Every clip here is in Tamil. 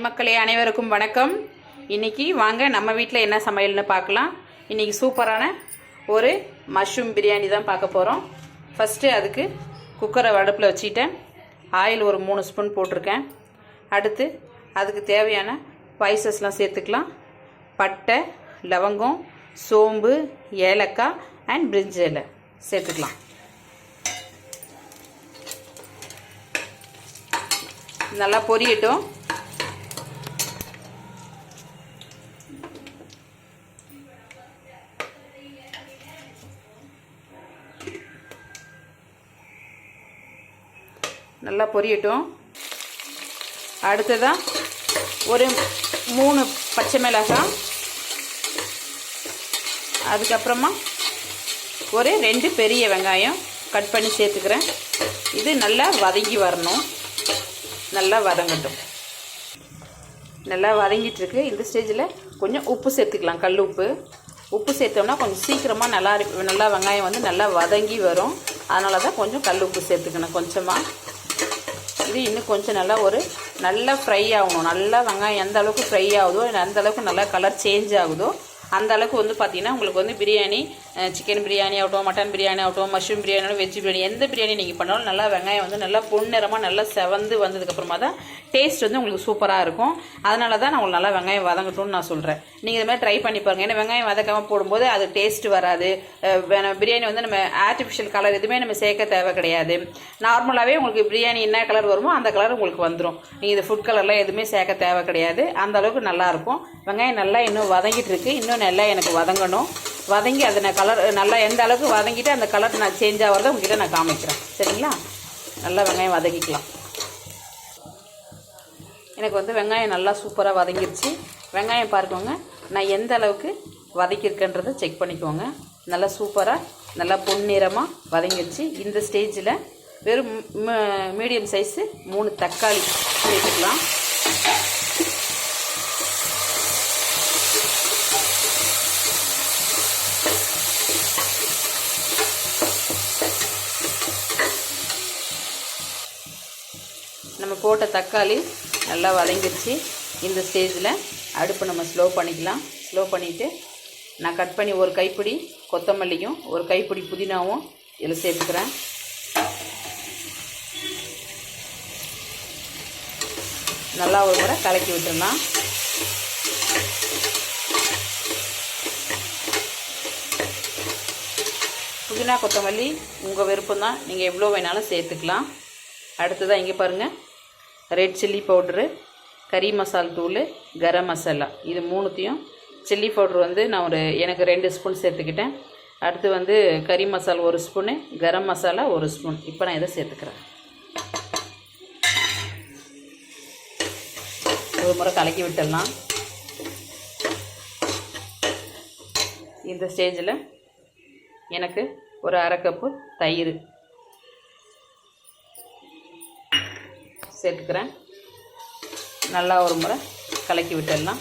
ஹாய் மக்களே அனைவருக்கும் வணக்கம். இன்றைக்கி வாங்க நம்ம வீட்டில் என்ன சமையல்னு பார்க்கலாம். இன்றைக்கி சூப்பரான ஒரு மஷ்ரூம் பிரியாணி தான் பார்க்க போகிறோம் ஃபஸ்ட்டு அதுக்கு குக்கரை அடுப்பில் வச்சுட்டேன் ஆயில் ஒரு மூணு ஸ்பூன் போட்டிருக்கேன். அடுத்து அதுக்கு தேவையான ஸ்பைசஸ்லாம் சேர்த்துக்கலாம். பட்டை லவங்கம் சோம்பு ஏலக்காய் அண்ட் பிரிஞ்சி இலை சேர்த்துக்கலாம். நல்லா பொரியட்டும். நல்லா பொரியட்டும். அடுத்ததாக ஒரு மூணு பச்சை மிளகாய். அதுக்கப்புறமா ஒரு ரெண்டு பெரிய வெங்காயம் கட் பண்ணி சேர்த்துக்கிறேன். இது நல்லா வதங்கி வரணும். நல்லா வதங்கட்டும். நல்லா வதங்கிட்டுருக்கு. இந்த ஸ்டேஜில் கொஞ்சம் உப்பு சேர்த்துக்கலாம் கல் உப்பு. உப்பு சேர்த்தோம்னா கொஞ்சம் சீக்கிரமாக நல்லா நல்லா வெங்காயம் வந்து நல்லா வதங்கி வரும். அதனால தான் கொஞ்சம் கல் உப்பு சேர்த்துக்கணும் கொஞ்சமாக இது இன்னும் கொஞ்சம் நல்லா ஒரு நல்லா ஃப்ரை ஆகணும். நல்லா வெங்காயம் எந்த அளவுக்கு ஃப்ரை ஆகுதோ அந்த அளவுக்கு நல்லா கலர் சேஞ்ச் ஆகுதோ அந்த அளவுக்கு வந்து பார்த்தீங்கன்னா உங்களுக்கு வந்து பிரியாணி சிக்கன் பிரியாணி ஆகட்டும் மட்டன் பிரியாணி ஆகட்டும் மஷ்ரூம் பிரியாணி ஆகட்டும் வெஜ் பிரியாணி எந்த பிரியாணி நீங்கள் பண்ணாலும் நல்லா வெங்காயம் வந்து நல்லா பொன்னிறமாக நல்லா செவந்து வந்ததுக்கப்புறமா தான் டேஸ்ட் வந்து உங்களுக்கு சூப்பராக இருக்கும். அதனால தான் நான் உங்களுக்கு நல்லா வெங்காயம் வதங்கட்டும்னு நான் சொல்கிறேன் நீங்கள் இது மாதிரி ட்ரை பண்ணி பாருங்கள் ஏன்னா வெங்காயம் வதக்காமல் போடும்போது அது டேஸ்ட் வராது. பிரியாணி வந்து நம்ம ஆர்டிஃபிஷியல் கலர் எதுவுமே நம்ம சேர்க்க தேவை கிடையாது. நார்மலாகவே உங்களுக்கு பிரியாணி என்ன கலர் வருமோ அந்த கலர் உங்களுக்கு வந்துடும் நீங்கள் இது ஃபுட் கலர்லாம் எதுவுமே சேர்க்க தேவை கிடையாது. அந்த அளவுக்கு நல்லாயிருக்கும் வெங்காயம் நல்லா இன்னும் வதங்கிட்டு இருக்கு. இன்னும் நல்லா எனக்கு வதங்கணும். வதங்கி அதை நான் கலர் நல்லா எந்த அளவுக்கு வதங்கிட்டு அந்த கலர் நான் சேஞ்ச் ஆகிறத உங்ககிட்ட நான் காமிக்கிறேன். சரிங்களா? நல்லா வெங்காயம் வதக்கிக்கலாம் எனக்கு வந்து வெங்காயம் நல்லா சூப்பராக வதங்கிருச்சு. வெங்காயம் பார்க்கோங்க. நான் எந்த அளவுக்கு வதக்கியிருக்கேன்றதை செக் பண்ணிக்கோங்க. நல்லா சூப்பராக நல்லா பொன்னிறமாக வதங்கிருச்சு. இந்த ஸ்டேஜில் வெறும் மீடியம் சைஸு மூணு தக்காளி சேர்த்துக்கலாம். நம்ம போட்ட தக்காளி நல்லா வதங்கிருச்சு. இந்த ஸ்டேஜில் அடுப்பு நம்ம ஸ்லோ பண்ணிக்கலாம். ஸ்லோ பண்ணிவிட்டு நான் கட் பண்ணி ஒரு கைப்பிடி கொத்தமல்லியும் ஒரு கைப்பிடி புதினாவும் இதில் சேர்த்துக்கிறேன். நல்லா ஒரு முறை கலக்கி விட்டுடலாம். புதினா கொத்தமல்லி உங்கள் விருப்பம் தான் நீங்கள் எவ்வளோ வேணாலும் சேர்த்துக்கலாம். அடுத்ததாக இங்கே பாருங்கள் ரெட் சில்லி பவுட்ரு கறி மசால் தூள் கரம் மசாலா இது மூணுத்தையும் சில்லி பவுட்ரு வந்து நான் ஒரு எனக்கு ரெண்டு ஸ்பூன் சேர்த்துக்கிட்டேன். அடுத்து வந்து கறி மசால் ஒரு ஸ்பூனு கரம் மசாலா ஒரு ஸ்பூன் இப்போ நான் இதை சேர்த்துக்கிறேன். ஒரு முறை கலக்கி விட்டுடலாம். இந்த ஸ்டேஜில் எனக்கு ஒரு அரை கப்பு தயிர் சேர்த்துக்கிறேன். நல்லா ஒரு முறை கலக்கி விட்டுடலாம்.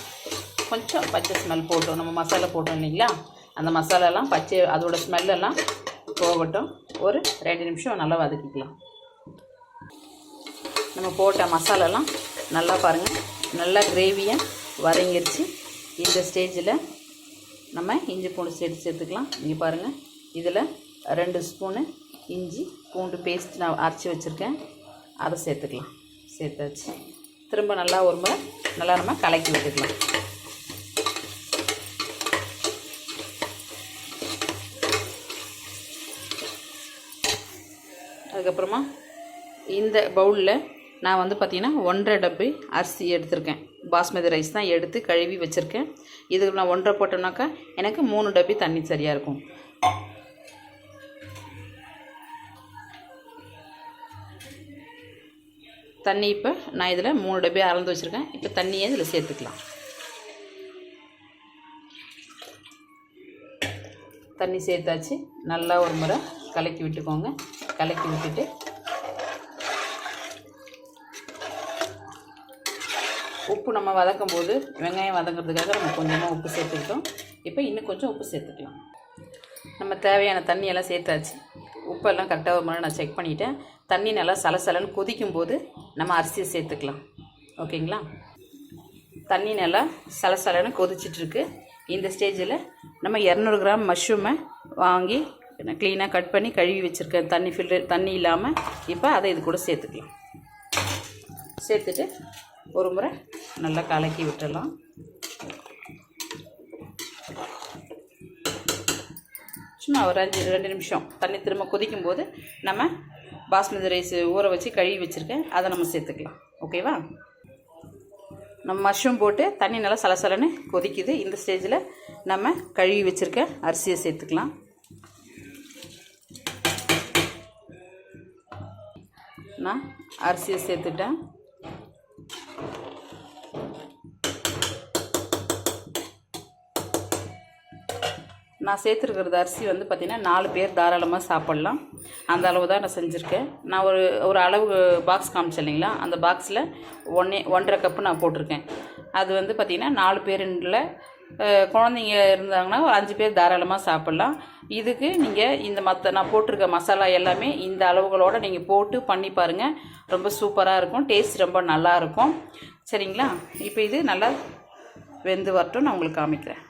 கொஞ்சம் பச்சை ஸ்மெல் போட்டோம். நம்ம மசாலா போட்டோம் இல்லைங்களா? அந்த மசாலாலாம் பச்சை அதோட ஸ்மெல்லெல்லாம் போகட்டும். ஒரு ரெண்டு நிமிஷம் நல்லா வதக்கிக்கலாம். நம்ம போட்ட மசாலாலாம் நல்லா பாருங்கள் நல்லா கிரேவியாக வதங்கிருச்சு. இந்த ஸ்டேஜில் நம்ம இஞ்சி பூண்டு சேர்த்து சேர்த்துக்கலாம். இங்கே பாருங்கள் இதில் ரெண்டு ஸ்பூனு இஞ்சி பூண்டு பேஸ்ட் நான் அரைச்சி வச்சுருக்கேன். அதை சேர்த்துக்கலாம். சேர்த்தாச்சு. திரும்ப நல்லா ஒரு முறை நல்லா நம்ம கலக்கி விட்டுக்கலாம். அதுக்கப்புறமா இந்த பவுலில் நான் வந்து பார்த்திங்கன்னா ஒன்றரை டப்பு அரிசி எடுத்திருக்கேன். பாஸ்மதி ரைஸ் தான் எடுத்து கழுவி வச்சுருக்கேன். இதுக்கு நான் ஒன்றரை போட்டோம்னாக்கா எனக்கு மூணு டப்பி தண்ணி சரியாக இருக்கும். தண்ணி இப்போ நான் இதில் மூணு டப்பி அளந்து வச்சுருக்கேன். இப்போ தண்ணியை இதில் சேர்த்துக்கலாம். தண்ணி சேர்த்தாச்சு. நல்லா ஒரு முறை கலக்கி விட்டுக்கோங்க. கலக்கி விட்டுட்டு. உப்பு நம்ம வதக்கும் போது வெங்காயம் வதங்கிறதுக்காக நம்ம கொஞ்சமாக உப்பு சேர்த்துக்கிட்டோம். இப்போ இன்னும் கொஞ்சம் உப்பு சேர்த்துக்கலாம். நம்ம தேவையான தண்ணியெல்லாம் சேர்த்தாச்சு. உப்பெல்லாம் கரெக்டாக ஒரு முறை நான் செக் பண்ணிவிட்டேன் தண்ணி நல்லா சலசலன்னு கொதிக்கும் போது நம்ம அரிசியை சேர்த்துக்கலாம். ஓகேங்களா? தண்ணி நல்லா சலசலன்னு கொதிச்சிட்ருக்கு. இந்த ஸ்டேஜில் நம்ம இரநூறு கிராம் மஷ்ரூமை வாங்கி க்ளீனாக கட் பண்ணி கழுவி வச்சுருக்கேன் தண்ணி ஃபில்டர் தண்ணி இல்லாமல் இப்போ அதை இது கூட சேர்த்துக்கலாம். சேர்த்துட்டு ஒரு முறை நல்லா கலக்கி விட்டுடலாம். சும்மா ஒரு அஞ்சு ரெண்டு நிமிஷம் தண்ணி திரும்ப கொதிக்கும் போது நம்ம பாஸ்மதி ரைஸ் ஊற வச்சு கழுவி வச்சுருக்கேன். அதை நம்ம சேர்த்துக்கலாம். ஓகேவா? நம்ம மஷ்ரூம் போட்டு தண்ணி நல்லா சலசலன்னு கொதிக்குது. இந்த ஸ்டேஜில் நம்ம கழுவி வச்சுருக்க அரிசியை சேர்த்துக்கலாம். நான் அரிசியை சேர்த்துட்டேன். நான் சேர்த்துருக்கிறது அரிசி வந்து பார்த்திங்கன்னா நாலு பேர் தாராளமாக சாப்பிட்லாம். அந்த அளவு தான் நான் செஞ்சுருக்கேன். நான் ஒரு ஒரு அளவு பாக்ஸ் காமிச்சேன் இல்லைங்களா? அந்த பாக்ஸில் ஒன்றே ஒன்றரை கப்பு நான் போட்டிருக்கேன். அது வந்து பார்த்திங்கன்னா நாலு பேருண்டில் குழந்தைங்க இருந்தாங்கன்னா ஒரு அஞ்சு பேர் தாராளமாக சாப்பிட்லாம். இதுக்கு நீங்கள் இந்த மற்ற நான் போட்டிருக்க மசாலா எல்லாமே இந்த அளவுகளோடு நீங்கள் போட்டு பண்ணி பாருங்கள் ரொம்ப சூப்பராக இருக்கும். டேஸ்ட் ரொம்ப நல்லா இருக்கும். சரிங்களா? இப்போ இது நல்லா வெந்து வரட்டும் நான் உங்களுக்கு காமிக்கிறேன்.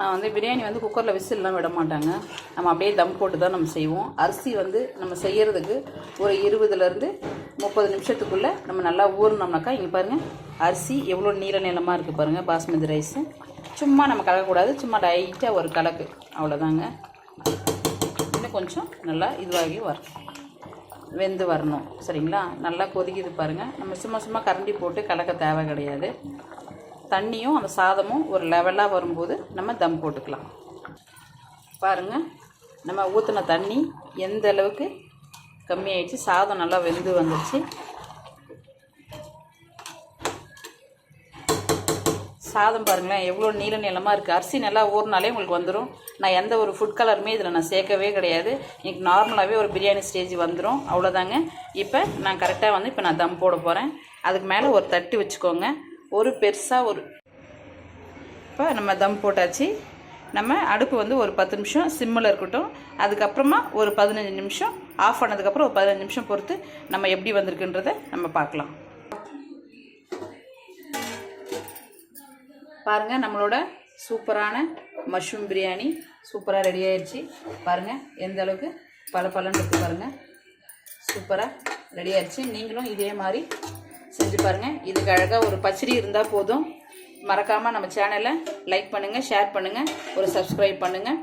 நான் வந்து பிரியாணி வந்து குக்கரில் விசில்லாம் விட மாட்டாங்க. நம்ம அப்படியே தம் போட்டு தான் நம்ம செய்வோம். அரிசி வந்து நம்ம செய்கிறதுக்கு ஒரு இருபதுலேருந்து முப்பது நிமிஷத்துக்குள்ளே நம்ம நல்லா ஊறினோம்னாக்கா இங்கே பாருங்கள் அரிசி எவ்வளோ நீல நீளமாக இருக்குது பாருங்கள் பாஸ்மதி ரைஸு. சும்மா நம்ம கலக்கக்கூடாது சும்மா லைட்டாக ஒரு கலக்கு. அவ்வளோதாங்க இன்னும் கொஞ்சம் நல்லா இதுவாகி வரும் வெந்து வரணும். சரிங்களா? நல்லா கொதிக்குது பாருங்கள் நம்ம சும்மா சும்மா கரண்டி போட்டு கலக்க தேவை கிடையாது. தண்ணியும் அந்த சாதமும் ஒரு லெவலாக வரும்போது நம்ம தம் போட்டுக்கலாம். பாருங்கள் நம்ம ஊற்றின தண்ணி எந்த அளவுக்கு கம்மியாயிடுச்சு சாதம் நல்லா வெந்து வந்துடுச்சு சாதம் பாருங்களேன் எவ்வளோ நீல நீளமாக இருக்குது அரிசி நல்லா ஊறினாலே உங்களுக்கு வந்துடும் நான் எந்த ஒரு ஃபுட் கலருமே இதில் நான் சேர்க்கவே கிடையாது. எனக்கு நார்மலாகவே ஒரு பிரியாணி ஸ்டேஜ் வந்துடும் அவ்வளோதாங்க இப்போ நான் கரெக்டாக வந்து இப்போ நான் தம் போட போகிறேன் அதுக்கு மேலே ஒரு தட்டு வச்சுக்கோங்க. ஒரு பெருசாக ஒரு இப்போ நம்ம தம் போட்டாச்சு. நம்ம அடுப்பு வந்து ஒரு பத்து நிமிஷம் சிம்மில் இருக்கட்டும். அதுக்கப்புறமா ஒரு பதினஞ்சு நிமிஷம் ஆஃப் பண்ணதுக்கப்புறம் ஒரு பதினஞ்சு நிமிஷம் பொறுத்து நம்ம எப்படி வந்திருக்குன்றதை நம்ம பார்க்கலாம். பாருங்கள் நம்மளோட சூப்பரான மஷ்ரூம் பிரியாணி சூப்பராக ரெடி ஆயிடுச்சு. பாருங்கள் எந்த அளவுக்கு பல பலன்னு இருக்குது பாருங்கள் சூப்பராக ரெடி ஆயிடுச்சு. நீங்களும் இதே மாதிரி செஞ்சு பாருங்கள் இதுக்கு அழகாக ஒரு பச்சடி இருந்தால் போதும். மறக்காமல் நம்ம சேனலை லைக் பண்ணுங்கள் ஷேர் பண்ணுங்கள் ஒரு சப்ஸ்கிரைப் பண்ணுங்கள்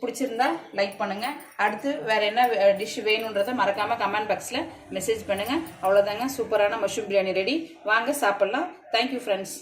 பிடிச்சிருந்தா லைக் பண்ணுங்கள் அடுத்து வேறு என்ன டிஷ் வேணுன்றதை மறக்காமல் கமெண்ட் பாக்ஸில் மெசேஜ் பண்ணுங்கள் அவ்வளோதாங்க சூப்பரான மஷ்ரூம் பிரியாணி ரெடி வாங்க சாப்பிட்லாம். Thank you friends